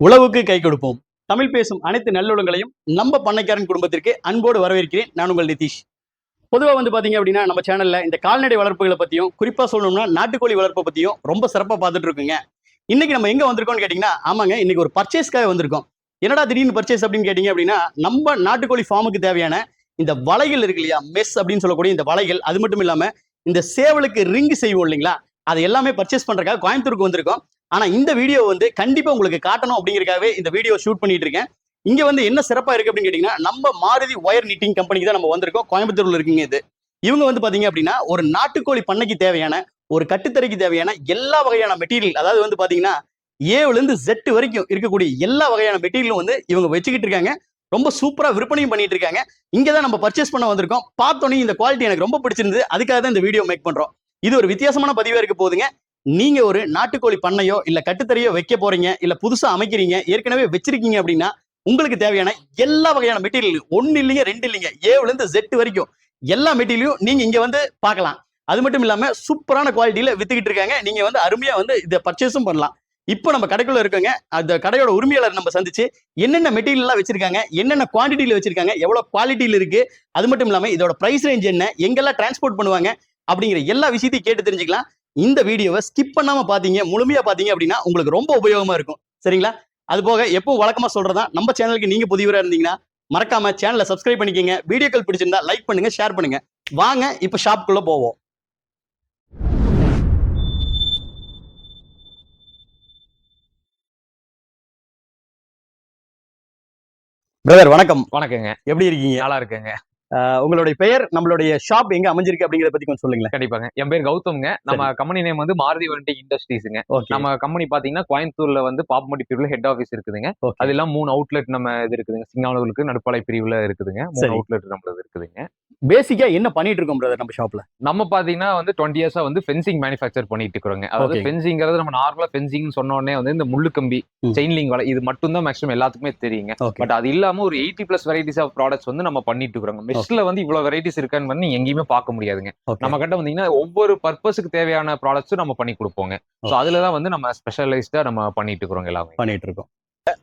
உழவுக்கு கை கொடுப்போம். தமிழ் பேசும் அனைத்து நல்லுள்ளங்களையும் நம்ம பண்ணைக்காரன் குடும்பத்திற்கு அன்போடு வரவேற்கிறேன். நான் உங்கள் நிதிஷ். பொதுவாக வந்து பார்த்தீங்க அப்படின்னா நம்ம சேனல்ல இந்த கால்நடை வளர்ப்புகளை பற்றியும் குறிப்பாக சொல்லணும்னா நாட்டுக்கோழி வளர்ப்பை பற்றியும் ரொம்ப சிறப்பாக பார்த்துட்டு இருக்குங்க. இன்னைக்கு நம்ம எங்கே வந்திருக்கோம்னு கேட்டிங்கன்னா ஆமாங்க இன்னைக்கு ஒரு பர்ச்சேஸ்க்காக வந்திருக்கோம். என்னடா திடீர்னு பர்ச்சேஸ் அப்படின்னு கேட்டிங்க அப்படின்னா நம்ம நாட்டுக்கோழி ஃபார்முக்கு தேவையான இந்த வலைகள் இருக்கு இல்லையா மெஸ் அப்படின்னு சொல்லக்கூடிய இந்த வலைகள் அது மட்டும் இல்லாமல் இந்த சேவலுக்கு ரிங் செய்வோம் இல்லைங்களா அதை எல்லாமே பர்ச்சேஸ் பண்ணுறக்காக கோயம்புத்தூருக்கு வந்திருக்கோம். ஆனா இந்த வீடியோ வந்து கண்டிப்பா உங்களுக்கு காட்டணும் அப்படிங்கறக்காகவே இந்த வீடியோ ஷூட் பண்ணிட்டு இருக்கேன் இங்க வந்து என்ன சிறப்பா இருக்கு அப்படின்னு கேட்டீங்கன்னா நம்ம மாருதி ஒயர் நிட்டிங் கம்பெனிக்கு தான் நம்ம வந்திருக்கோம். கோயம்புத்தூர்ல இருக்குங்க இது. இவங்க வந்து பாத்தீங்க அப்படின்னா ஒரு நாட்டுக்கோழி பண்ணைக்கு தேவையான ஒரு கட்டுத்தரைக்கு தேவையான எல்லா வகையான மெட்டீரியல் அதாவது வந்து பாத்தீங்கன்னா ஏழுல இருந்து ஜெட்டு வரைக்கும் இருக்கக்கூடிய எல்லா வகையான மெட்டீரியலும் வந்து இவங்க வச்சுக்கிட்டு இருக்காங்க. ரொம்ப சூப்பரா விற்பனையும் பண்ணிட்டு இருக்காங்க. இங்கே தான் நம்ம பர்ச்சேஸ் பண்ண வந்திருக்கோம். பார்த்தோன்னே இந்த குவாலிட்டி எனக்கு ரொம்ப பிடிச்சிருந்தது. அதுக்காக தான் இந்த வீடியோ மேக் பண்றோம். இது ஒரு வித்தியாசமான பதிவாக இருக்க போதுங்க நீங்க ஒரு நாட்டுக்கோழி பண்ணையோ இல்ல கட்டுத்தரையோ வைக்க போறீங்க இல்ல புதுசா அமைக்கிறீங்க ஏற்கனவே வச்சிருக்கீங்க அப்படின்னா உங்களுக்கு தேவையான எல்லா வகையான மெட்டீரியல் ஒன்னு இல்லைங்க ரெண்டு இல்லைங்க ஏவுல இருந்து ஜெட் வரைக்கும் எல்லா மெட்டீரியலையும் நீங்க இங்க வந்து பார்க்கலாம். அது மட்டும் இல்லாம சூப்பரான குவாலிட்டியில வித்துக்கிட்டு இருக்காங்க. நீங்க வந்து அருமையா வந்து இதை பர்ச்சேஸும் பண்ணலாம். இப்போ நம்ம கடைக்குள்ள இருக்கோங்க அந்த கடையோட உரிமையாளர் நம்ம சந்திச்சு என்னென்ன மெட்டீரியல்லாம் வச்சிருக்காங்க என்னென்ன குவான்டிட்டியில வச்சிருக்காங்க எவ்வளவு குவாலிட்டியில இருக்கு அது மட்டும் இல்லாம இதோட பிரைஸ் ரேஞ்ச் என்ன எங்கெல்லாம் டிரான்ஸ்போர்ட் பண்ணுவாங்க அப்படிங்கிற எல்லா விஷயத்தையும் கேட்டு தெரிஞ்சுக்கலாம். இந்த வீடியோவை ஸ்கிப் பண்ணாம பாத்தீங்க முழுமையா பாத்தீங்க அப்படின்னா உங்களுக்கு ரொம்ப உபயோகமா இருக்கும். சரிங்களா? அது போக எப்பவும் வழக்கமா சொல்றதா நம்ம சேனலுக்கு நீங்க புதியவரா இருந்தீங்கன்னா மறக்காம சேனலை சப்ஸ்கிரைப் பண்ணிக்கங்க. வீடியோக்கள் பிடிச்சிருந்தா லைக் பண்ணுங்க ஷேர் பண்ணுங்க. வாங்க இப்ப ஷாப்புக்குள்ள போவோம். பிரதர் வணக்கம். வணக்கங்க. எப்படி இருக்கீங்க? நல்லா இருக்குங்க. உங்களுடைய பெயர் நம்மளுடைய ஷாப் எங்க அமைஞ்சிருக்கு அப்படிங்கறத பத்தி கொஞ்சம் சொல்லுங்களேன். கண்டிப்பாங்க. என் பேர் கௌதம்ங்க. நம்ம கம்பெனி நேம் வந்து மாருதி வண்டி இண்டஸ்ட்ரீஸ்ங்க நம்ம கம்பெனி பாத்தீங்கன்னா கோயம்புத்தூர்ல வந்து பாப்பமட்டி பிரிவுல ஹெட் ஆஃபீஸ் இருக்குதுங்க. அது எல்லாம் மூணு அவுட்லெட் நம்ம இது இருக்குதுங்க. சிங்கானூருக்கு நடுப்பாலை பிரிவுல இருக்குதுங்க. மூணு. அவுட்லெட் நம்மளது இருக்குதுங்க. பேசிக்கா என்ன பண்ணிட்டு இருக்கோம் பிரதர் நம்ம ஷாப்ல நம்ம பாத்தீங்கன்னா வந்து டுவெண்ட்டி இயர்ஸா வந்து ஃபென்சிங் மேனுஃபேக்சர் பண்ணிட்டு இருக்கிறோங்க அதாவது. ஃபென்சிங்கிறது நம்ம நார்மலா ஃபென்சிங் சொன்ன உடனே வந்து இந்த முள்ளு கம்பி ம். செயின் லிங்க் வலை இது மட்டும் தான் மேக்ஸிமம் எல்லாத்துக்குமே தெரியுங்க. பட் அது இல்லாம ஒரு eighty plus varieties of products வந்து நம்ம பண்ணிட்டு இருக்கிறோங்க மெஷ்ல வந்து இவ்வளவு வெரைட்டிஸ் இருக்கான்னு வந்து எங்கேயுமே பார்க்க முடியாதுங்க. நம்ம கிட்ட வந்தீங்கன்னா ஒவ்வொரு பர்பஸுக்கு தேவையான ப்ராடக்ட்ஸும் நம்ம பண்ணி கொடுப்போங்க. ஸோ. அதுல தான் வந்து நம்ம ஸ்பெஷலைஸ்டா நம்ம பண்ணிட்டு இருக்கிறோம் எல்லாமே. பண்ணிட்டு இருக்கோம்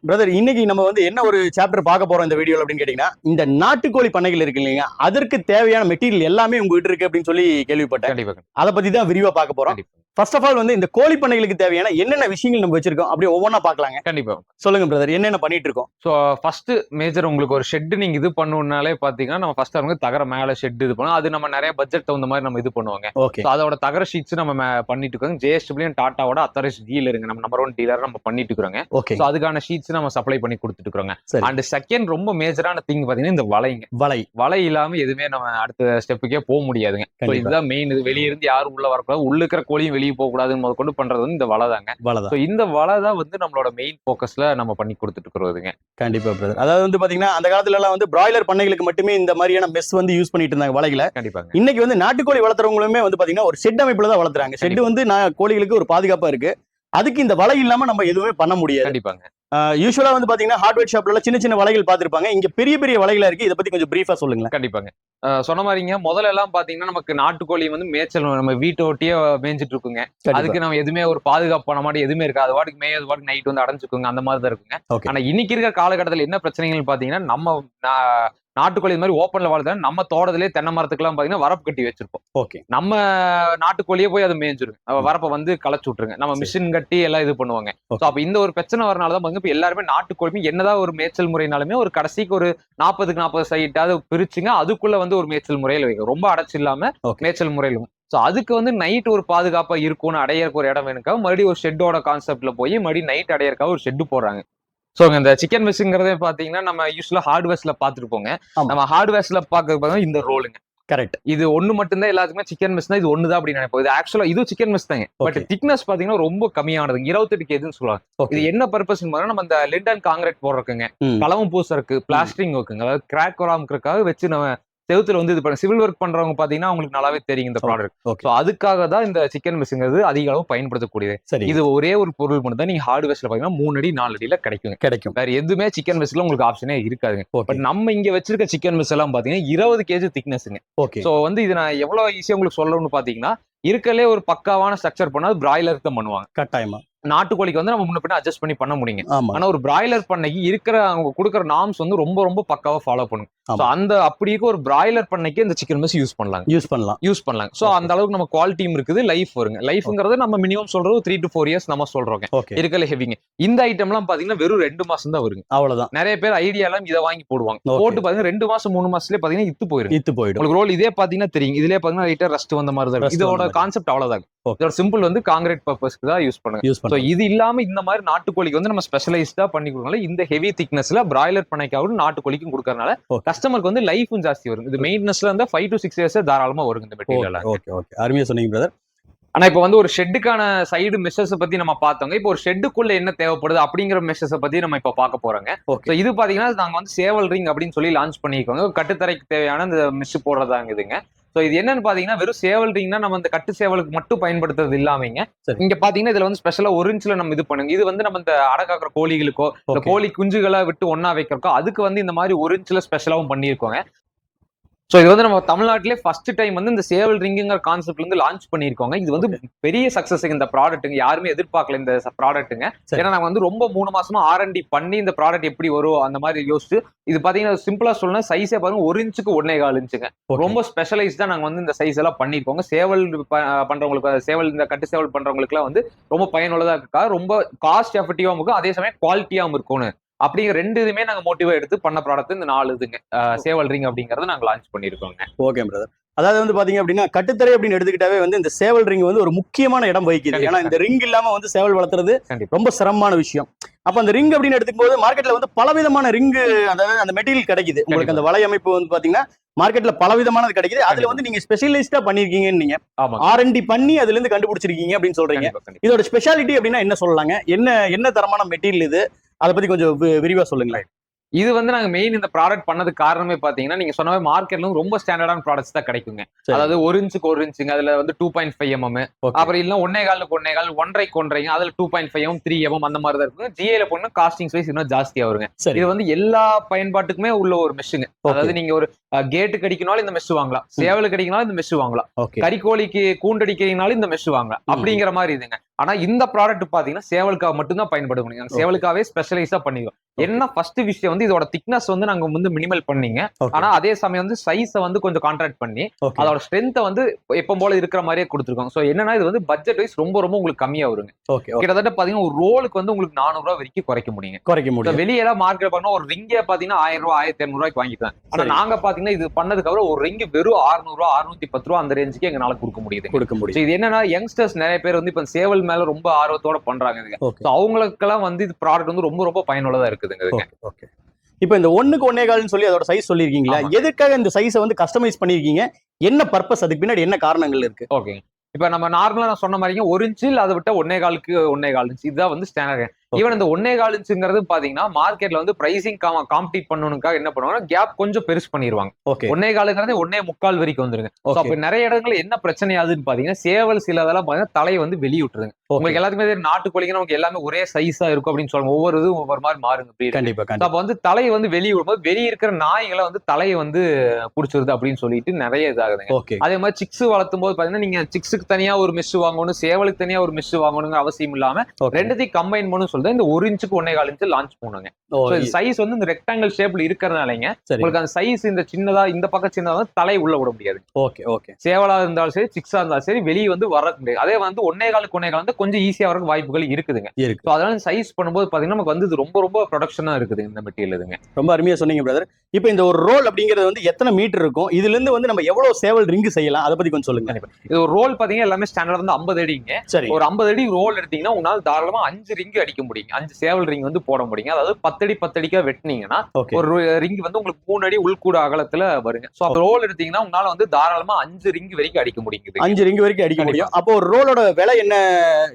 பிரதர் இன்னைக்கு நம்ம வந்து என்ன ஒரு சாப்டர் பார்க்க போறோம் இந்த வீடியோல அப்படின்னு கேட்டீங்கன்னா இந்த நாட்டுக்கோழி பண்ணைகள் இருக்கு இல்லைங்க. அதற்கு தேவையான மெட்டீரியல் எல்லாமே உங்ககிட்ட இருக்கு அப்படின்னு சொல்லி கேள்விப்பட்டேன். அதை பத்தி தான் விரிவா பார்க்க போறோம். ஃபர்ஸ்ட் ஆஃப் ஆல் வந்து இந்த கோழி பண்ணைகளுக்கு தேவையான என்னென்ன விஷயங்கள் நம்ம வச்சிருக்கோம் அப்படியே ஒவ்வொன்றா பார்க்கலாங்க. கண்டிப்பா. சொல்லுங்க பிரதர் என்னென்ன பண்ணிட்டு இருக்கோம்? ஸோ ஃபர்ஸ்ட் மேஜர் உங்களுக்கு ஒரு ஷெட் நீங்க இது பண்ணணும்னாலே பாத்தீங்கன்னா நம்ம ஃபர்ஸ்ட் வந்து தகர மேல ஷெட் இது பண்ணுவோம். அது நம்ம நிறைய பட்ஜெட் தகுந்த மாதிரி நம்ம இது பண்ணுவாங்க. ஓகே அதோட தகர ஷீட்ஸ் நம்ம பண்ணிட்டு இருக்கோம் ஜேஎஸ்டபிள்யூ டாட்டாவோட அத்தரைஸ் டீலருங்க நம்ம நம்பர் ஒன் டீலர் நம்ம பண்ணிட்டு இருக்கிறோங்க. ஓகே ஸோ அதுக்கான ஷீட்ஸ் நம்ம சப்ளை பண்ணி கொடுத்துட்டு இருக்கிறோங்க. அண்ட் செகண்ட் ரொம்ப மேஜரான திங் பாத்தீங்கன்னா இந்த வலைங்க. வலை. வலை இல்லாம எதுவுமே நம்ம அடுத்த ஸ்டெப்புக்கே போக முடியாதுங்க. இதுதான் மெயின் இது. வெளிய இருந்து யாரும் உள்ள வரக்கூடாது. உள்ள இருக்கிற கோழியும் வெளியே போக கூடாதுன்னு முதல் கொண்டு பண்றது வந்து இந்த வலை தாங்க வலை தான் இந்த வலை தான் வந்து நம்மளோட மெயின் ஃபோக்கஸ்ல நம்ம பண்ணி கொடுத்துட்டு இருக்கிறதுங்க கண்டிப்பா பிரதர் அதாவது வந்து பாத்தீங்கன்னா அந்த காலத்துல எல்லாம் வந்து பிராய்லர் பண்ணைகளுக்கு மட்டுமே இந்த மாதிரியான மெஸ் வந்து யூஸ் பண்ணிட்டு இருந்தாங்க வலைகளை. கண்டிப்பாங்க. இன்னைக்கு வந்து நாட்டுக்கோழி வளர்த்துறவங்களுமே வந்து பாத்தீங்கன்னா ஒரு ஷெட் அமைப்புல தான் வளர்த்துறாங்க. ஷெட் கண்டிப்பா. வந்து நான் கோழிகளுக்கு ஒரு பாதுகாப்பா இருக்கு. அதுக்கு இந்த வலை இல்லாம நம்ம எதுவுமே பண்ண முடியாது. கண்டிப்பாங்க. யூஸ்வலா வந்து பாத்தீங்கன்னா ஹார்ட்வேர் ஷாப்ல சின்ன சின்ன வலைகள் பார்த்திருப்பாங்க இங்க பெரிய பெரிய வலைகளா இருக்கு. இதை பத்தி கொஞ்சம் பிரீஃபா சொல்லுங்களேன். கண்டிப்பாங்க. சொன்ன மாதிரிங்க முதல்ல எல்லாம் பாத்தீங்கன்னா நமக்கு நாட்டுக்கோழி வந்து மேய்ச்சல் நம்ம வீட்டை ஒட்டியே மேய்ஞ்சிட்டு இருக்குங்க அதுக்கு நம்ம எதுவுமே ஒரு பாதுகாப்பு பண்ண மாட்டோம் எதுவுமே இருக்காது. அது வாட்டுக்கு மேய அது வாட்டுக்கு நைட் வந்து அடைஞ்சுக்குங்க. அந்த மாதிரி தான் இருக்குங்க. ஆனா இன்னைக்கு இருக்கிற காலகட்டத்தில் என்ன பிரச்சனைகள் பாத்தீங்கன்னா நம்ம நாட்டுக்கோழி இந்த மாதிரி ஓப்பன்ல வளர்த்தா நம்ம தோட்டத்திலே தென்னை மரத்துக்குலாம் பாத்தீங்கன்னா வரப்பு கட்டி வச்சிருப்போம். ஓகே. நம்ம நாட்டுக்கோழியே போய் அதை மேய்ஞ்சிருங்க வரப்ப வந்து களைச்சு விட்டுருங்க. நம்ம. மிஷின் கட்டி எல்லாம் இது பண்ணுவாங்க. ஸோ அப்ப இந்த ஒரு பிரச்சனை வரனால தான் இப்ப எல்லாருமே நாட்டுக்கோழி என்னதான் ஒரு மேய்ச்சல் முறைனாலுமே ஒரு கடைசிக்கு ஒரு நாற்பதுக்கு நாற்பது சைட்டாவது பிரிச்சுங்க அதுக்குள்ள வந்து ஒரு மேய்ச்சல் முறையில வைக்கும் ரொம்ப அடைச்சு இல்லாம. மேய்ச்சல் முறையிலும். ஸோ அதுக்கு வந்து நைட் ஒரு பாதுகாப்பா இருக்கும்னு அடையறக்கு ஒரு இடம் வேணுக்கா மறுபடியும் ஒரு ஷெட்டோட கான்செப்ட்ல போய் மறுபடியும் நைட் அடையறக்காக ஒரு ஷெட்டு போடுறாங்க. ஸோ இந்த சிக்கன் மிஸ்ங்கிறதே பாத்தீங்கன்னா நம்ம யூஸ்வலா ஹார்ட்வேர்ஸ்ல பார்த்துருப்போங்க. நம்ம ஹார்ட்வேர்ஸ்ல பார்க்க இந்த ரோலுங்க கரெக்ட் இது ஒண்ணு மட்டும்தான் எல்லாத்துக்குமே சிக்கன் மிஸ் தான் இது ஒண்ணுதான் அப்படின்னு நினைப்போம். இது ஆக்சுவலா இது சிக்கன் மிஸ் தாங்க. பட். திக்னஸ் பாத்தீங்கன்னா ரொம்ப கம்மியானது. இருபத்தெட்டு கேதுன்னு சொல்லுவாங்க. இது என்ன பர்பஸ் நம்ம இந்த லிண்டன் காங்கிரீட் போடுறதுக்குங்க. ம். களவும் பூசறக்கு பிளாஸ்டரிங் ஒர்க்குங்க அதாவது கிராக் வராமக்கிறதுக்காக வச்சு நம்ம செவுத்துல வந்து இது பண்ண சிவில் ஒர்க் பண்றவங்க பாத்தீங்கன்னா அவங்களுக்கு நல்லாவே தெரியும் இந்த ப்ராடக்ட் ஸோ அதுக்காக தான் இந்த சிக்கன் மிஸ்ங்கிறது அதிக அளவு பயன்படுத்தக்கூடியது. சரி இது ஒரே ஒரு பொருள் மட்டும் தான் நீங்க ஹார்ட்வேர்ஸ்ல பாத்தீங்கன்னா மூணு அடி நாலு அடியில கிடைக்குங்க. கிடைக்கும். வேற எதுவுமே சிக்கன் மிஸ்ல உங்களுக்கு ஆப்ஷனே இருக்காதுங்க. ஓகே பட் நம்ம இங்க வச்சிருக்க சிக்கன் மிஸ் எல்லாம் பாத்தீங்கன்னா இருபது கேஜி திக்னஸ்ங்க ஓகே சோ வந்து இது நான் எவ்வளவு ஈஸியா உங்களுக்கு சொல்லணும்னு பாத்தீங்கன்னா இருக்கலே ஒரு பக்காவான ஸ்ட்ரக்சர் பண்ணா பிராய்லர் தான் பண்ணுவாங்க. கட்டாயமா. நாட்டுக்கோழிக்கு வந்து நம்ம முன்ன பின்ன அட்ஜஸ்ட் பண்ணி பண்ண முடியுங்க. ஆனா ஒரு பிராய்லர் பண்ணைக்கு இருக்கிற அவங்க கொடுக்குற நார்ம்ஸ் வந்து ரொம்ப ரொம்ப பக்காவா ஃபாலோ பண்ணும். So அந்த அப்படி ஒரு பிராய்லர் பண்ணைக்கு இந்த சிக்கன் மெஸ் யூஸ் பண்ணலாங்க. யூஸ் பண்ணலாம். யூஸ் பண்ணலாங்க. சோ. அந்த அளவுக்கு நம்ம குவாலிட்டியும் இருக்குது லைஃப் வருங்க. லைஃப்ங்கிறது நம்ம மினிமம் சொல்றது த்ரீ டு ஃபோர் இயர்ஸ் நம்ம ஓகே இருக்கல ஹெவிங்க இந்த ஐட்டம்லாம் பாத்தீங்கன்னா வெறும் ரெண்டு மாசம் தான் வருங்க. அவ்வளவுதான். நிறைய பேர் ஐடியா எல்லாம் இதை வாங்கி போடுவாங்க. போட்டு பாத்தீங்கன்னா ரெண்டு மாசம் மூணு மாசத்துலயே பாத்தீங்கன்னா இத்து போயிருங்க இத்து போயிடும். உங்களுக்கு ரோல் இதே பாத்தீங்கன்னா தெரியும். இதுலயே பாத்தீங்கன்னா லைட்டா ரஸ்ட் வந்த மாதிரி தான் இதோட. கான்செப்ட் அவ்வளவுதான். இதோட சிம்பிள் வந்து காங்கிரீட் பர்பஸ்க்கு தான் யூஸ் பண்ணுங்க. யூஸ் ஸோ இது இல்லாம இந்த மாதிரி நாட்டுக்கோழிக்கு வந்து நம்ம ஸ்பெஷலைஸ்டா பண்ணி கொடுக்கனால இந்த ஹெவி திக்னஸ்ல பிராய்லர் பண்ணைக்காகவும் நாட்டுக்கோழிக்கும் கொடுக்கறனால. கஸ்டமருக்கு வந்து லைஃபும் ஜாஸ்தி வரும். இது மெயின்டெனன்ஸ்ல இருந்தா ஃபைவ் டு சிக்ஸ் இயர்ஸ் தாராளமா வருங்க இந்த மெட்டீரியல் ஓகே ஓகே அருமையா சொன்னீங்க பிரதர் ஆனா இப்போ வந்து ஒரு ஷெட்டுக்கான சைடு மெஷர்ஸ் பத்தி நம்ம பார்த்தோங்க. இப்போ ஒரு ஷெட்டுக்குள்ள என்ன தேவைப்படுது அப்படிங்கிற மெஷர்ஸை பத்தி நம்ம இப்போ பார்க்க போறோங்க. இது பாத்தீங்கன்னா நாங்க வந்து சேவல் ரிங் அப்படின்னு சொல்லி லான்ச் பண்ணியிருக்கோங்க. கட்டுத்தரைக்கு தேவையான இந்த மிஷ் போடுறதாங்க இதுங்க. ஸோ இது என்னன்னு பாத்தீங்கன்னா வெறும் சேவல் ரிங்னா நம்ம இந்த கட்டு சேவலுக்கு மட்டும் பயன்படுத்துறது இல்லாமங்க. இங்க பாத்தீங்கன்னா இதுல வந்து ஸ்பெஷலா ஒரு இன்ச்ல நம்ம இது பண்ணுங்க. இது வந்து நம்ம இந்த அடக்காக்குற கோழிகளுக்கோ இந்த கோழி குஞ்சுகளை விட்டு ஒண்ணா வைக்கிறக்கோ அதுக்கு வந்து இந்த மாதிரி ஒரு இன்ச்ல ஸ்பெஷலாவும் பண்ணியிருக்கோங்க. ஸோ இது வந்து நம்ம தமிழ்நாட்டிலே ஃபர்ஸ்ட் டைம் வந்து இந்த சேவல் ரிங்குங்கிற கான்செப்ட்ல இருந்து லான்ச் பண்ணியிருக்கோங்க. இது வந்து பெரிய சக்சஸ் இந்த ப்ராடக்ட்டுங்க யாருமே எதிர்பார்க்கல இந்த ப்ராடக்ட்டுங்க. ஏன்னா நாங்க வந்து ரொம்ப மூணு மாசமா ஆர்என்டி பண்ணி இந்த ப்ராடக்ட் எப்படி வரும் அந்த மாதிரி யோசிச்சு இது பாத்தீங்கன்னா சிம்பிளா சொல்லணும் சைஸே பாருங்க ஒரு இன்ச்சுக்கு ஒன்னே கால் இன்ச்சுங்க ரொம்ப ஸ்பெஷலைஸ்டா நாங்க வந்து இந்த சைஸ் எல்லாம் பண்ணிருக்கோங்க சேவல் ப- பண்றவங்களுக்கு சேவல் இந்த கட்டு சேவல் பண்றவங்களுக்கு வந்து ரொம்ப பயனுள்ளதா இருக்கா? ரொம்ப காஸ்ட் எஃபெக்டிவாகவும் இருக்கும். அதே சமயம் குவாலிட்டியாவும் இருக்கணும் அப்படிங்கிற ரெண்டு இதுமே நாங்க மோட்டிவா எடுத்து பண்ண ப்ராடக்ட் இந்த நாலு இதுங்க சேவல் ரிங் அப்படிங்கறத நாங்க லான்ச் பண்ணிருக்கோங்க. ஓகே பிரதர் அதாவது வந்து பாத்தீங்க அப்படின்னா கட்டுத்தரை அப்படின்னு எடுத்துக்கிட்டாவே வந்து இந்த சேவல் ரிங் வந்து ஒரு முக்கியமான இடம் வகிக்குது. ஏன்னா இந்த ரிங் இல்லாம வந்து சேவல் வளர்த்துறது ரொம்ப சிரமமான விஷயம். அப்ப அந்த ரிங் அப்படின்னு எடுத்துக்கும் போது மார்க்கெட்ல வந்து பலவிதமான ரிங் அதாவது அந்த மெட்டீரியல் கிடைக்குது. உங்களுக்கு அந்த வலையமைப்பு வந்து பாத்தீங்கன்னா மார்க்கெட்ல பலவிதமானது கிடைக்குது. அதுல. வந்து நீங்க ஸ்பெஷலிஸ்டா பண்ணிருக்கீங்கன்னு நீங்க ஆர்என்டி பண்ணி அதுல இருந்து கண்டுபிடிச்சிருக்கீங்க அப்படின்னு சொல்றீங்க. இதோட ஸ்பெஷாலிட்டி அப்படின்னா என்ன சொல்லலாங்க? என்ன என்ன தரமான மெட்டீரியல் இது? அதை பத்தி கொஞ்சம் விரிவா சொல்லுங்களேன். இது வந்து நாங்க மெயின் இந்த ப்ராடக்ட் பண்ணதுக்கு காரணமே பாத்தீங்கன்னா நீங்க சொன்ன மார்க்கெட்ல ரொம்ப ஸ்டாண்டர்டான ப்ராடக்ட்ஸ் தான் கிடைக்குங்க. அதாவது ஒரு இன்ச்சுக்கு ஒரு இன்ச்சுங்க அதுல வந்து டூ பாயிண்ட் ஃபைவ் எம்எம். அப்புறம் இல்ல ஒன்னே காலுக்கு ஒன்னே கால் ஒன்றரைக்கு ஒன்றரைங்க அதுல two point five M three M அந்த மாதிரி தான் இருக்கும் ஜிஏல போனா காஸ்டிங் வைஸ் இன்னும் ஜாஸ்தியா வருங்க இது வந்து எல்லா பயன்பாட்டுக்குமே உள்ள ஒரு Okay. அதாவது நீங்க ஒரு கேட்டு கடிக்கனாலும் இந்த மெஷ் வாங்கலாம். சேவலுக்கு கடிக்கனாலும் இந்த மெஷ் வாங்கலாம். கறிக்கோழிக்கு கூண்டடிக்கிறீங்கனாலும் இந்த மெஷ் வாங்கலாம். அப்படிங்கிற மாதிரி இதுங்க. ஆனா இந்த ப்ராடக்ட் பாத்தீங்கன்னா சேவலுக்காக மட்டும்தான் பயன்படுத்த முடியும். சேவலுக்காவே ஸ்பெஷலைஸா பண்ணிடுவோம் என்ன ஃபர்ஸ்ட் விஷயம் வந்து இதோட திக்னஸ் வந்து நாங்க வந்து மினிமல் பண்ணீங்க. ஆனா அதே சமயம் வந்து சைஸை வந்து கொஞ்சம் கான்ட்ராக்ட் பண்ணி அதோட ஸ்ட்ரென்த்தை வந்து எப்போ போல இருக்கிற மாதிரியே கொடுத்துருக்கோம். ஸோ என்னன்னா இது வந்து பட்ஜெட் வைஸ் ரொம்ப ரொம்ப உங்களுக்கு கம்மியா வருங்க. கிட்டத்தட்ட பாத்தீங்கன்னா ஒரு ரோலுக்கு வந்து உங்களுக்கு நானூறு ரூபாய் வரைக்கும் குறைக்க முடியுங்க. குறைக்க முடியும். வெளியெல்லாம் மார்க்கெட் பண்ணா ஒரு ரிங்கே பாத்தீங்கன்னா ஆயிரம் ரூபாய் ஆயிரத்தி ஐநூறு ரூபாய்க்கு வாங்கிக்கலாம். ஆனா. நாங்க பாத்தீங்கன்னா இது பண்ணதுக்கு அப்புறம் ஒரு ரிங் வெறும் 600 ரூபா அறுநூத்தி பத்து ரூபா அந்த ரேஞ்சுக்கு எங்களால கொடுக்க முடியுது கொடுக்க முடியும். இது என்னன்னா யங்ஸ்டர்ஸ் நிறைய பேர் வந்து இப்ப சேவல் மேல ரொம்ப ஆர்வத்தோட பண்றாங்க இதுங்க. அவங்களுக்கெல்லாம் வந்து இது ப்ராடக்ட் வந்து ரொம்ப ரொம்ப பயனுள்ளதா இருக்குதுங்க இதுங்க. ஓகே இப்போ இந்த ஒண்ணுக்கு ஒன்னே கால்னு சொல்லி அதோட சைஸ் சொல்லியிருக்கீங்களா. எதுக்காக இந்த சைஸை வந்து கஸ்டமைஸ் பண்ணிருக்கீங்க என்ன பர்பஸ் அதுக்கு பின்னாடி என்ன காரணங்கள் இருக்கு? ஓகே இப்ப நம்ம நார்மலா நான் சொன்ன மாதிரிங்க ஒரு இன்ச்சு இல்ல அதை விட்ட ஒன்னே காலுக்கு ஒன்னே கால் இன்ச்சு இதுதான் வந்து ஸ்டாண்டர்ட் ஈவன் இந்த ஒன்னே கால் இன்ச்சுங்கிறது பாத்தீங்கன்னா மார்க்கெட்ல வந்து பிரைசிங் காம்படிட் பண்ணணுக்காக என்ன பண்ணுவாங்கன்னா கேப் கொஞ்சம் பெருசு பண்ணிடுவாங்க ஒன்னே காலுங்கிறது ஒன்னே முக்கால் வரைக்கும் வந்துருங்க. அப்ப நிறைய இடங்கள்ல என்ன பிரச்சனை ஆகுதுன்னு பாத்தீங்கன்னா சேவல் சில இதெல்லாம் பாத்தீங்கன்னா தலையை வந்து வெளிய விட்டுருங்க உங்களுக்கு எல்லாத்துக்குமே தெரியும் நாட்டுக்கோழிங்க நமக்கு எல்லாமே ஒரே சைஸா இருக்கும் அப்படின்னு சொல்லுவாங்க. ஒவ்வொரு இதுவும் ஒவ்வொரு மாதிரி மாறுங்க. கண்டிப்பா அப்ப வந்து தலையை வந்து வெளியே விடும்போது வெளியே இருக்கிற நாய்களை வந்து தலையை வந்து புடிச்சிருது அப்படின்னு சொல்லிட்டு நிறைய இதாகுதுங்க. ஓகே அதே மாதிரி சிக்ஸ் வளர்த்தும் போது பாத்தீங்கன்னா நீங்க சிக்ஸுக்கு தனியா ஒரு மெஷ் வாங்கணும் சேவலுக்கு தனியா ஒரு மெஷ் வாங்கணுங்கிற அவசியம் இல்லாம ரெண்டுத்தையும் கம்பைன் பண்ணு சொல்லிட்டு இந்த ஒரு இன்ச்சுக்கு ஒன்னே கால் இன்ச்சு லான்ச் பண்ணுங்க. சைஸ் வந்து இந்த ரெக்டாங்கிள் ஷேப்ல இருக்கிறதுனாலங்க உங்களுக்கு அந்த சைஸ் இந்த சின்னதா இந்த பக்கம் சின்னதா தலை உள்ள விட முடியாது. ஓகே ஓகே சேவலா இருந்தாலும் சரி சிக்ஸா இருந்தாலும் சரி வெளியே வந்து வர முடியாது. அதே வந்து ஒன்னே காலுக்கு ஒன்னே கால் வந்து கொஞ்சம் ஈஸியா வரக்கு வாய்ப்புகள் இருக்குதுங்க. இருக்கு. அதனால சைஸ் பண்ணும்போது பாத்தீங்கன்னா நமக்கு வந்து ரொம்ப ரொம்ப ப்ரொடக்ஷனா இருக்குது இந்த மெட்டீரியல் இதுங்க. ரொம்ப அருமையா சொன்னீங்க பிரதர் இப்போ இந்த ஒரு ரோல் அப்படிங்கிறது வந்து எத்தனை மீட்டர் இருக்கும்? இதுல இருந்து வந்து நம்ம எவ்வளவு சேவல் ரிங் செய்யலாம்? அதை பத்தி கொஞ்சம் சொல்லுங்க. இது ஒரு ரோல் பாத்தீங்கன்னா எல்லாமே ஸ்டாண்டர்ட் வந்து ஐம்பது அடிங்க. சரி. ஒரு ஐம்பது அடி ரோல் எடுத்தீங்கன்னா உங்களால தாராளமா அஞ்சு ரிங் அடிக்க முடியும் அஞ்சு சேவல் ரிங் வந்து போட முடியும் அதாவது பத்தடி பத்தடிக்கா வெட்டினீங்கன்னா ஒரு ரிங் வந்து உங்களுக்கு மூணு அடி உள்கூட அகலத்துல வருங்க. ஸோ அப்போ ரோல் எடுத்தீங்கன்னா உங்களால வந்து தாராளமா அஞ்சு ரிங் வரைக்கும் அடிக்க முடியுது அஞ்சு ரிங் வரைக்கும் அடிக்க முடியும். அப்போ ஒரு ரோலோட விலை என்ன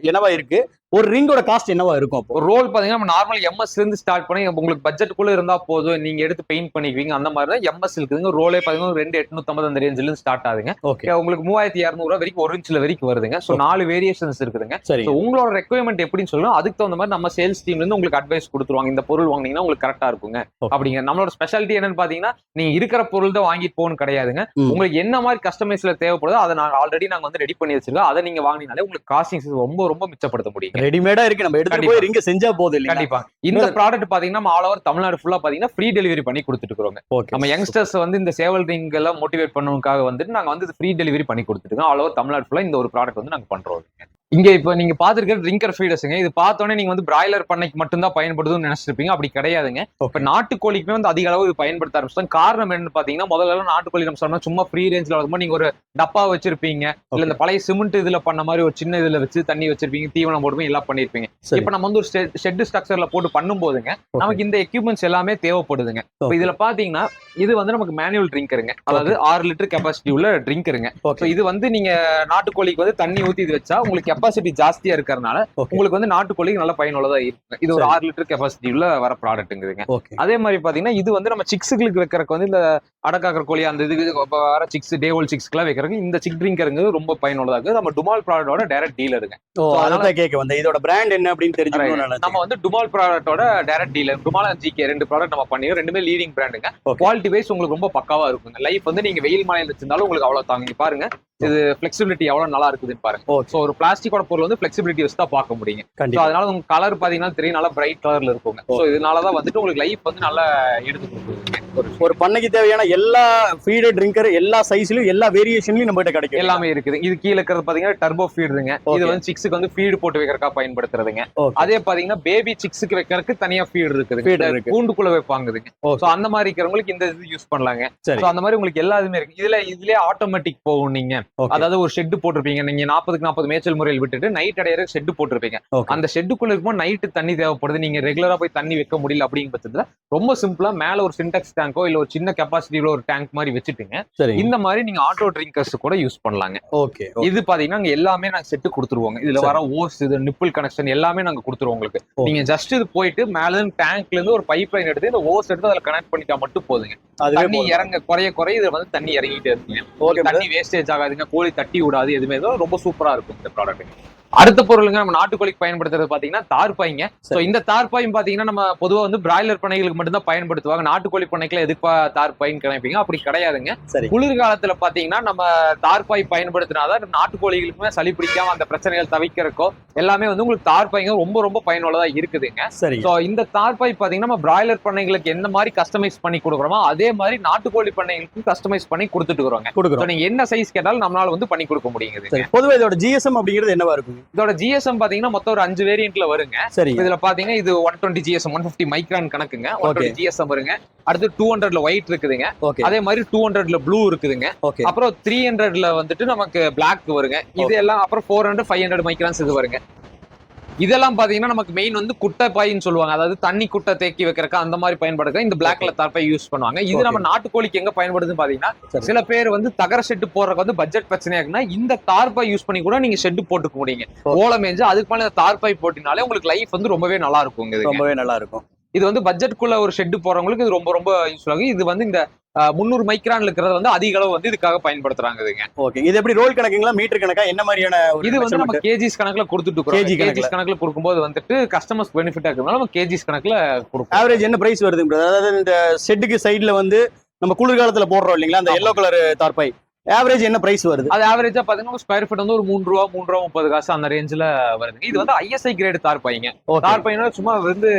என்னவா இருக்கு? ஒரு ரிங்கோட காஸ்ட் என்னவா இருக்கும் அப்போ? ரோல் பாத்தீங்கன்னா நம்ம நார்மல் எம்எஸ் இருந்து ஸ்டார்ட் பண்ணி உங்களுக்கு பட்ஜெட்டுக்குள்ள இருந்தா போதும். நீங்க எடுத்து பெயிண்ட் பண்ணிக்குவீங்க. அந்த மாதிரி தான் எம்எஸ் இருக்குதுங்க. ரோலே பாத்தீங்கன்னா ரெண்டு எட்நூத்தம்பது அந்த ரேஞ்சில இருந்து ஸ்டார்ட் ஆகுதுங்க. ஓகே உங்களுக்கு மூவாயிரத்தி இரநூறுவா வரைக்கும் ஒரு இன்ச்ல வரைக்கும் வருதுங்க. ஸோ நாலு வேரியேஷன்ஸ் இருக்குதுங்க. சரி உங்களோட ரெக்குவயர்மெண்ட் எப்படின்னு சொல்லணும் அதுக்கு தகுந்த மாதிரி நம்ம சேல்ஸ் டீம்ல இருந்து உங்களுக்கு அட்வைஸ் கொடுத்துருவாங்க. இந்த பொருள் வாங்குனீங்கன்னா உங்களுக்கு கரெக்டா இருக்குங்க. அப்படிங்க. நம்மளோட ஸ்பெஷாலிட்டி என்னன்னு பாத்தீங்கன்னா நீங்க இருக்கிற பொருள் தான் வாங்கிட்டு போகணும் கிடையாதுங்க. உங்களுக்கு என்ன மாதிரி கஸ்டமைஸ்ல தேவைப்படுதோ அதை நாங்க ஆல்ரெடி நாங்க வந்து ரெடி பண்ணி வச்சிருக்கோம். அதை நீங்க வாங்கினாலே உங்களுக்கு காஸ்டிங் ரொம்ப ரொம்ப மிச்சப்படுத்த முடியும் ரெடிமேடா இருக்கு. நம்ம கண்டிப்பா. போய் ரிங்க செஞ்சா போதும் இல்லையா கண்டிப்பா. இந்த ப்ராடக்ட் பாத்தீங்கன்னா நம்ம ஆல் ஓவர் தமிழ்நாடு ஃபுல்லா பாத்தீங்கன்னா ஃப்ரீ டெலிவரி பண்ணி கொடுத்துட்டு இருக்கோங்க ஓகே நம்ம யங்ஸ்டர்ஸ் வந்து இந்த சேவல் ரிங் எல்லாம் மோட்டிவேட் பண்ணுவதுக்காக வந்துட்டு நாங்க வந்து ஃப்ரீ டெலிவரி பண்ணி கொடுத்துருக்கோம் ஆல் ஓவர் தமிழ்நாடு ஃபுல்லா இந்த ஒரு ப்ராடக்ட் வந்து நாங்க பண்றோம். இங்க இப்போ நீங்க பாத்துருக்க ட்ரிங்கர் ஃபீடர்ஸுங்க இது பார்த்தோன்னே நீங்க வந்து பிராய்லர் பண்ணைக்கு மட்டும்தான் பயன்படுதுன்னு நினைச்சிருப்பீங்க. அப்படி கிடையாதுங்க. இப்ப நாட்டுக்கோழிக்குமே வந்து அதிக அளவு இது பயன்படுத்த ஆரம்பிச்சிட்டாங்க காரணம் என்னன்னு பாத்தீங்கன்னா முதல்ல நாட்டுக்கோழி நம்ம சொன்னா சும்மா ஃப்ரீ ரேஞ்சில் வளர்க்கும்போது நீங்க ஒரு டப்பா வச்சிருப்பீங்க. இல்ல இந்த பழைய சிமெண்ட் இதுல பண்ண மாதிரி ஒரு சின்ன இதுல வச்சு தண்ணி வச்சிருப்பீங்க. தீவனம் போடுவீங்க எல்லாம் பண்ணிருப்பீங்க. இப்ப நம்ம வந்து ஒரு ஷெட் ஸ்ட்ரக்சர்ல போட்டு பண்ணும்போதுங்க நமக்கு இந்த எக்யூப்மெண்ட்ஸ் எல்லாமே தேவைப்படுதுங்க. இப்ப இதுல பாத்தீங்கன்னா இது வந்து நமக்கு மேனுவல் ட்ரிங்கருங்க அதாவது ஆறு லிட்டர் கெப்பாசிட்டி உள்ள ட்ரிங்கருங்க இது வந்து நீங்க நாட்டுக்கோழிக்கு வந்து தண்ணி ஊத்தி இது வச்சா உங்களுக்கு கெப்பாசிட்டி ஜாஸ்தியா இருக்கறனால ஓகே. உங்களுக்கு வந்து நாட்டுக்கோழிக்கு நல்ல பயனுள்ளதா இருக்கு இது ஒரு. ஆறு லிட்டர் கெப்பாசிட்டி உள்ள வர ப்ராடக்ட்டுங்குதுங்க அதே மாதிரி பாத்தீங்கன்னா இது வந்து நம்ம சிக்ஸுகளுக்கு வைக்கிறதுக்கு வந்து இந்த அடக்காக்கர் கோழி அந்த இதுக்கு வர சிக்ஸ் டே ஓல் சிக்ஸ்க்குலாம் வைக்கிறதுக்கு இந்த சிக் ட்ரிங்கருங்கிறது ரொம்ப பயனுள்ளதா இருக்கு. நம்ம டுமால் ப்ராடக்டோட டைரக்ட் டீலருங்க ஓ So, அதான் கேட்க வந்தேன். இதோட பிராண்ட் என்ன அப்படின்னு தெரிஞ்சுக்கணும்னு நம்ம வந்து டுமால் ப்ராடக்டோட டைரக்ட் டீலர் டுமால் ஜிகே ரெண்டு ப்ராடக்ட் நம்ம பண்ணிருக்கோம் ரெண்டுமே லீடிங் பிராண்டுங்க. குவாலிட்டி வைஸ் உங்களுக்கு ரொம்ப பக்காவா இருக்குங்க லைஃப் வந்து நீங்க வெயில் மலையில வச்சிருந்தாலும் உங்களுக்கு அவ்வளவு தாங்க. பாருங்க. இது ஃபிளெக்சிபிலிட்டி எவ்வளவு நல்லா இருக்குதுன்னு பாருங்க. ஸோ ஒரு பிளாஸ்டிக்கோட பொருள் வந்து ஃபிளெக்சிபிலிட்டி வச்சு தான் பார்க்க முடியுங்க ஸோ அதனால உங்க கலர் பாத்தீங்கன்னா தெரியும். நல்லா பிரைட் கலர்ல இருக்குங்க. ஸோ இதனாலதான் வந்துட்டு உங்களுக்கு லைஃப் வந்து நல்லா எடுத்து கொடுக்குதுங்க. ஒரு பண்ணைக்கு தேவையான எல்லா ஃபீடு ட்ரிங்கர் எல்லா சைஸ்லயும் எல்லா வேரியேஷன்லயும் நம்ம கிட்ட கிடைக்கும். எல்லாமே இருக்குது. இது கீழே இருக்கிறது பாத்தீங்கன்னா டர்போ ஃபீடுங்க இது. வந்து சிக்ஸுக்கு வந்து ஃபீடு போட்டு வைக்கிறக்கா பயன்படுத்துறதுங்க. அதே பாத்தீங்கன்னா பேபி சிக்ஸுக்கு வைக்கிறதுக்கு தனியா ஃபீடு இருக்குது. கூண்டுக்குள்ள வைப்பாங்குதுங்க. சோ அந்த மாதிரி இருக்கிறவங்களுக்கு இந்த இது யூஸ் பண்ணலாங்க. சோ அந்த மாதிரி உங்களுக்கு எல்லா இதுமே இருக்கு. இதுல இதுலயே ஆட்டோமேட்டிக் போகும் நீங்க. அதாவது ஒரு ஷெட் போட்டிருப்பீங்க. நீங்க நாற்பதுக்கு நாற்பது மேய்ச்சல் முறையில் விட்டுட்டு நைட் அடையிற ஷெட் போட்டிருப்பீங்க. அந்த ஷெட்டுக்குள்ள இருக்கும்போது நைட்டு தண்ணி தேவைப்படுது. நீங்க ரெகுலரா போய் தண்ணி வைக்க முடியல அப்படிங்கிற பட்சத்துல ரொம்ப சிம்பிளா மேல ஒரு சின்டெக்ஸ் டேங்கோ இல்ல ஒரு சின்ன கெப்பாசிட்டியில ஒரு டேங்க் மாதிரி வச்சுட்டுங்க. இந்த மாதிரி நீங்க ஆட்டோ ட்ரிங்கர்ஸ் கூட யூஸ் பண்ணலாங்க. ஓகே இது பாத்தீங்கன்னா எல்லாமே நாங்க செட்டு கொடுத்துருவோங்க. இதுல. வர ஓஸ் இது நிப்பிள் கனெக்ஷன் எல்லாமே நாங்க கொடுத்துருவோம் உங்களுக்கு. நீங்க ஜஸ்ட் இது போயிட்டு மேல இருந்து டேங்க்ல இருந்து ஒரு பைப் லைன் எடுத்து இந்த ஓஸ் எடுத்து அதுல கனெக்ட் பண்ணிட்டா மட்டும் போதுங்க. தண்ணி. இறங்க குறைய குறைய இதுல வந்து தண்ணி இறங்கிட்டே இருக்குங்க. தண்ணி வேஸ்டேஜ் பாருங்க கோழி தட்டி விடாது எதுவுமே. எதுவும் ரொம்ப சூப்பரா இருக்கும் இந்த ப்ராடக்ட் அடுத்த பொருளுங்க நம்ம நாட்டுக்கோழிக்கு பயன்படுத்துறது பாத்தீங்கன்னா தார்பாய்ங்க. சோ. இந்த தார்பாயும் பாத்தீங்கன்னா நம்ம பொதுவா வந்து பிராய்லர் பண்ணைகளுக்கு மட்டும் தான் பயன்படுத்துவாங்க. நாட்டுக்கோழி பண்ணைக்குள்ள எதுக்கு தார்பாயின்னு கிடைப்பீங்க அப்படி கிடையாதுங்க. குளிர்காலத்துல பாத்தீங்கன்னா நம்ம தார்பாய் பயன்படுத்தினாதான் நாட்டுக்கோழிகளுக்குமே சளி பிடிக்காம அந்த பிரச்சனைகள் தவிக்கிறக்கோ எல்லாமே வந்து உங்களுக்கு தார்பாய்ங்க ரொம்ப ரொம்ப பயனுள்ளதா இருக்குதுங்க. சரி. சோ இந்த தார்பாய் பாத்தீங்கன்னா நம்ம பிராய்லர் பண்ணைகளுக்கு எந்த மாதிரி கஸ்டமைஸ் பண்ணி கொடுக்குறோமோ அதே மாதிரி நாட்டுக்கோழி பண்ணைகளுக்கும் கஸ்டமைஸ் பண்ணி கொடுத்துட்டு இருக்கிறோங்க. நீங்க என்ன சைஸ் கேட்டாலும் நம்மளால வந்து பண்ணி கொடுக்க முடியுது சரி. பொதுவா இதோட ஜிஎஸ்எம் அப்படிங்கிறது என்னவா இருக்கும்? இதோட ஜிஎஸ்எம் பாத்தீங்கன்னா மொத்தம் ஒரு அஞ்சு வேரியன்ட்ல வருங்க. சரி இதுல பாத்தீங்கன்னா இது one twenty GSM one fifty micron கணக்குங்க. One. Twenty GSM வருங்க. அடுத்து டூ ஹண்ட்ரட்ல ஒயிட் இருக்குதுங்க. அதே மாதிரி டூ ஹண்ட்ரட்ல ப்ளூ இருக்குதுங்க. அப்புறம் த்ரீ ஹண்ட்ரட்ல வந்துட்டு நமக்கு பிளாக் வருங்க. இது எல்லாம் அப்புறம் four hundred five hundred microns இது வருங்க. இதெல்லாம் பாத்தீங்கன்னா நமக்கு மெயின் வந்து குட்டை பாயின்னு சொல்லுவாங்க அதாவது தண்ணி குட்டை தேக்கி வைக்கிறக்க அந்த மாதிரி பயன்படுத்த இந்த பிளாக்ல தரப்பை யூஸ் பண்ணுவாங்க இது. நம்ம நாட்டுக்கோழிக்கு எங்க பயன்படுதுன்னு பாத்தீங்கன்னா. சில பேர் வந்து தகர ஷெட்டு போடுறதுக்கு வந்து பட்ஜெட் பிரச்சனையா இருக்குன்னா இந்த தார்பாய் யூஸ் பண்ணி கூட நீங்க ஷெட்டு போட்டுக்க முடியுங்க. ஓலம் மேஞ்சு அதுக்கு மேல இந்த தார்பாய் போட்டினாலே உங்களுக்கு லைஃப் வந்து ரொம்பவே நல்லா இருக்கும். ரொம்பவே நல்லா இருக்கும் இது வந்து பட்ஜெட்குள்ள ஒரு ஷெட் போறவங்களுக்கு இது ரொம்ப ரொம்ப யூஸ்ஃபுல் ஆகும். இது வந்து இந்த முந்நூறு மைக்ரான் இருக்கிறது வந்து அதிக அளவு வந்து இதுக்காக பயன்படுத்துறாங்க இதுங்க. ஓகே. இது எப்படி ரோல் கணக்குங்களா மீட்டர் கணக்கா? என்ன மாதிரியான இது வந்து நம்ம? கேஜிஸ் கணக்குல கொடுத்துட்டு கணக்குல. கேஜிஸ் கணக்குல கொடுக்கும்போது வந்துட்டு கஸ்டமர்ஸ் பெனிஃபிட் இருக்கிறதுனால நம்ம கேஜிஸ் கணக்குல கொடுப்போம் ஆவரேஜ் என்ன பிரைஸ் வருது அதாவது இந்த ஷெட்டுக்கு சைடுல வந்து நம்ம குளிர்காலத்துல போடுறோம் இல்லைங்களா? அந்த. எல்லோ கலர் தார்பாய். ஆவரேஜ் என்ன பிரைஸ் வருது? அது ஆவரேஜா பாத்தீங்கன்னா ஸ்கொயர் ஃபீட் வந்து ஒரு மூணு ரூபா மூணு ரூபா முப்பது காசு அந்த ரேஞ்சில வருதுங்க. இது வந்து ஐஎஸ்ஐ கிரேடு தார்பாய்ங்க ஓகே தார்பாய்னா சும்மா வந்து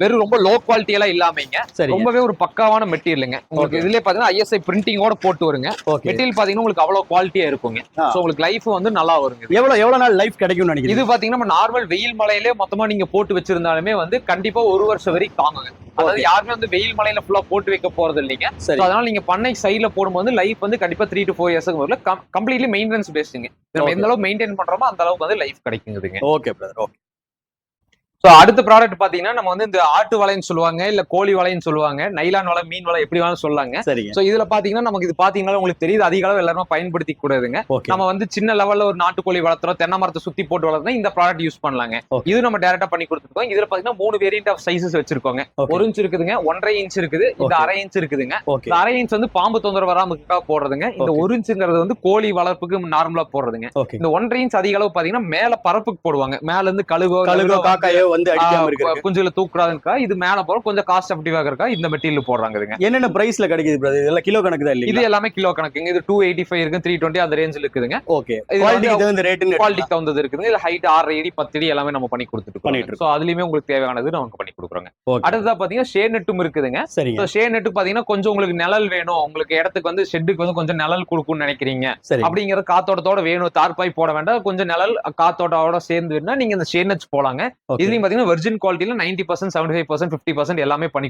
வெறும் ரொம்ப லோ குவாலிட்டி எல்லாம் இல்லாமங்க. சரி ரொம்பவே ஒரு பக்காவான மெட்டீரியலுங்க உங்களுக்கு. இதுலயே பாத்தீங்கன்னா ஐஎஸ்ஐ பிரிண்டிங்கோட போட்டு வருங்க. மெட்டீரியல் பாத்தீங்கன்னா உங்களுக்கு அவ்வளவு குவாலிட்டியா இருக்குங்க. சோ உங்களுக்கு லைஃப் வந்து நல்லா வருங்க. எவ்வளவு எவ்வளவு நாள் லைஃப் கிடைக்கும்னு நினைக்கிறீங்க? இது பாத்தீங்கன்னா நார்மல் வெயில் மலையிலே மொத்தமா நீங்க போட்டு வச்சிருந்தாலுமே வந்து கண்டிப்பா ஒரு வருஷம் வரைக்கும் தாங்குங்க. அதாவது யாருமே வந்து வெயில் மலையில ஃபுல்லா போட்டு வைக்க போறது இல்லைங்க. அதனால நீங்க பண்ணை சைட்ல போடும்போது லைஃப் வந்து கண்டிப்பா த்ரீ டு ஃபோர் இயர்ஸ்க்கு வரல கம்ப்ளீட்லி மெயின்டெனன்ஸ் பேஸ்டுங்க நம்ம Okay. எந்த அளவுக்கு மெயின்டைன் பண்றோமோ அந்த அளவுக்கு வந்து லைஃப் கிடைக்குதுங்க ஓகே பிரதர் ஓகே ஸோ அடுத்த ப்ராடக்ட் பாத்தீங்கன்னா நம்ம வந்து இந்த ஆட்டு வலைன்னு சொல்லுவாங்க இல்ல கோழி வலைன்னு சொல்லுவாங்க நைலான் வலை மீன் வலை எப்படி வேணாலும் சொல்லாங்க. சரிங்க. ஸோ இதுல பாத்தீங்கன்னா நமக்கு இது பாத்தீங்கன்னா உங்களுக்கு தெரியுது அதிக அளவு எல்லாருமே பயன்படுத்தி கூடாதுங்க. நம்ம வந்து சின்ன லெவல்ல ஒரு நாட்டுக்கோழி வளர்த்துறோம் தென்னை மரத்தை சுத்தி போட்டு வளர்த்தா இந்த ப்ராடக்ட் யூஸ் பண்ணலாங்க. இது நம்ம டேரக்டா பண்ணி கொடுத்துருக்கோம். இதுல பாத்தீங்கன்னா மூணு வேரியன்ட் ஆஃப் சைசஸ் வச்சிருக்கோங்க. ஒரு இன்ச் இருக்குதுங்க ஒன்றரை இன்ச் இருக்குது இந்த. அரை இன்ச் இருக்குதுங்க. இந்த அரை இன்ச் வந்து பாம்பு தொந்தரவு வராம போடுறதுங்க. இந்த. ஒரு இன்ச்சுங்கிறது வந்து கோழி வளர்ப்புக்கு நார்மலா போடுறதுங்க. இந்த ஒன்றரை இன்ச் அதிக அளவு பாத்தீங்கன்னா மேல பரப்புக்கு போடுவாங்க. மேல இருந்து கழுகோ நழுகோ காக்காயோ வந்து அடிக்காம இருக்கு குஞ்சுல தூக்குறாதுக்கா இது மேல போற கொஞ்சம் காஸ்ட் எஃபெக்டிவாக இருக்கா? இந்த மெட்டீரியல் போடுறாங்க இதுங்க என்னென்ன பிரைஸ்ல கிடைக்குது பிரதர் இதெல்லாம் கிலோ கணக்கு தான் இது எல்லாமே கிலோ கணக்குங்க. இது டூ எயிட்டி ஃபைவ் இருக்கு த்ரீ டுவெண்ட்டி அந்த ரேஞ்சில் இருக்குதுங்க. ஓகே இது குவாலிட்டிக்கு தகுந்த ரேட்டுன்னு குவாலிட்டிக்கு தகுந்தது இருக்குது இல்ல ஹைட் ஆறு அடி பத்து அடி எல்லாமே நம்ம பண்ணி கொடுத்துட்டு பண்ணிட்டு ஸோ அதுலயுமே உங்களுக்கு தேவையானது நமக்கு பண்ணி கொடுக்குறோங்க. அடுத்ததா பாத்தீங்கன்னா ஷே நெட்டும் இருக்குதுங்க. சரிங்க. ஸோ ஷே நெட்டு பாத்தீங்கன்னா கொஞ்சம் உங்களுக்கு நிழல் வேணும். உங்களுக்கு இடத்துக்கு வந்து ஷெட்டுக்கு வந்து கொஞ்சம் நிழல் கொடுக்கும்னு நினைக்கிறீங்க. சரி அப்படிங்கிற காத்தோட்டத்தோட வேணும். தார்பாய் போட வேண்டாம். கொஞ்சம் நிழல் காத்தோட்டோட சேர்ந்து வேணும்னா நீங்க இந்த ஷே நெட்ஸ் போலாங்க. ஓகே இதுலயும் பாத்தீங்கன்னா virgin குவாலிட்டியில ninety percent seventy five percent fifty percent எல்லாமே பண்ணி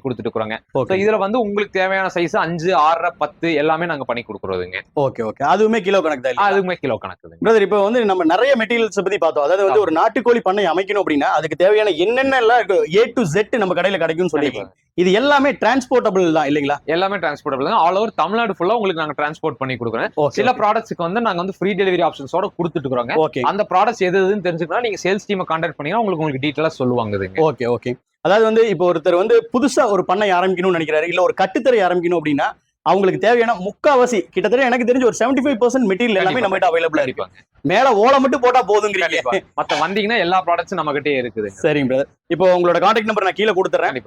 ஓகே இதுல வந்து உங்களுக்கு தேவையான சைஸ் அஞ்சு ஆறரை பத்து எல்லாமே நாங்க பண்ணி கொடுக்குறோதுங்க. ஓகே ஓகே அதுவுமே கிலோ கணக்கு தான்? அதுவுமே கிலோ கணக்குதுங்க. பிரதர் இப்போ வந்து நம்ம நிறைய மெட்டீரியல்ஸ் பத்தி பார்த்தோம். அதாவது வந்து ஒரு நாட்டுக்கோழி பண்ணை அமைக்கணும் அப்படின்னா அதுக்கு தேவையான என்னென்ன எல்லாம் ஏ டு Z நம்ம கடையில கிடைக்கும்னு சொல்லிருக்கீங்க இது எல்லாமே டிரான்ஸ்போர்ட்டபிள் தான் இல்லைங்களா? எல்லாமே டிரான்ஸ்போர்ட்டபிள் தான் ஆல் ஓவர் தமிழ்நாடு ஃபுல்லா உங்களுக்கு நாங்க டிரான்ஸ்போர்ட் பண்ணி கொடுக்குறோம். ஓகே சில ப்ராடக்ட்ஸ்க்கு வந்து நாங்க வந்து ஃப்ரீ டெலிவரி ஆப்ஷன்ஸோட கொடுத்துட்டு ஓகே அந்த ப்ராடக்ட்ஸ் எது எதுன்னு தெரிஞ்சுக்கணும் நீங்க சேல்ஸ் டீமை கான்டாக்ட் பண்ணீங்கன்னா உங்களுக்கு உங்களுக்கு டீட்டெயிலா சொல்லுவாங்க இதுங்க ஓகே ஓகே அதாவது வந்து இப்போ ஒருத்தர் வந்து புதுசா ஒரு பண்ணை ஆரம்பிக்கணும்னு நினைக்கிறாரு இல்ல ஒரு கட்டுத்தரை ஆரம்பிக்கணும் அப்படின்னா அவங்களுக்கு தேவையான முக்காவாசி கிட்டத்தட்ட எனக்கு தெரிஞ்ச ஒரு 75% ஃபைவ் பர்சன்ட் மெட்டீரியல் எல்லாமே நம்ம கிட்ட அவைலபிளா இருக்கு. கண்டிப்பாங்க. மேல ஓலை மட்டும் போட்டா போதுங்கிறீங்க. மத்த வந்தீங்கன்னா எல்லா ப்ராடக்ட்ஸும் நம்ம கிட்டே இருக்குது. சரிங்க பிரதர் இப்போ உங்களோட கான்டாக்ட் நம்பர் நான் கீழே கொடுத்துறேன்.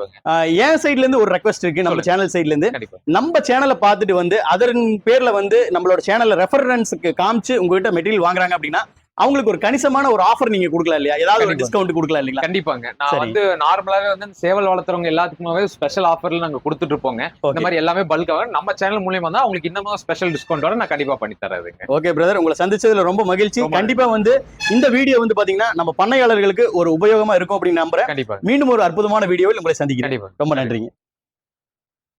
என் சைடுல இருந்து ஒரு ரெக்வஸ்ட் இருக்கு நம்ம. சேனல் சைடுல இருந்து. நம்ம சேனலை பார்த்துட்டு வந்து அதன் பேர்ல வந்து நம்மளோட சேனல்ல ரெஃபரன்ஸுக்கு காமிச்சு உங்ககிட்ட மெட்டீரியல் வாங்குறாங்க அப்படின்னா அவங்களுக்கு ஒரு கணிசமான ஒரு ஆஃபர் நீங்க கொடுக்கலாம் இல்லையா? ஏதாவது ஒரு. டிஸ்கவுண்ட் கொடுக்கலாம் இல்லைங்களா? கண்டிப்பாங்க. நான். வந்து நார்மலாவே வந்து சேவல் வளர்த்துறவங்க எல்லாத்துக்குமே ஸ்பெஷல் ஆஃபர்ல நாங்க கொடுத்துட்டு இருப்போங்க. இந்த மாதிரி எல்லாமே பல்காக நம்ம சேனல் மூலியமா தான் அவங்களுக்கு இன்னமும் ஸ்பெஷல் டிஸ்கவுண்டோட நான் கண்டிப்பா பண்ணி தரதுங்க. ஓகே பிரதர் உங்களை சந்திச்சதுல ரொம்ப மகிழ்ச்சி. கண்டிப்பா வந்து இந்த வீடியோ வந்து பாத்தீங்கன்னா நம்ம பண்ணையாளர்களுக்கு ஒரு உபயோகமா இருக்கும் அப்படின்னு நம்புறேன். கண்டிப்பா. மீண்டும் ஒரு அற்புதமான வீடியோவில் உங்களை சந்திக்கிறேன். கண்டிப்பா. ரொம்ப நன்றிங்க.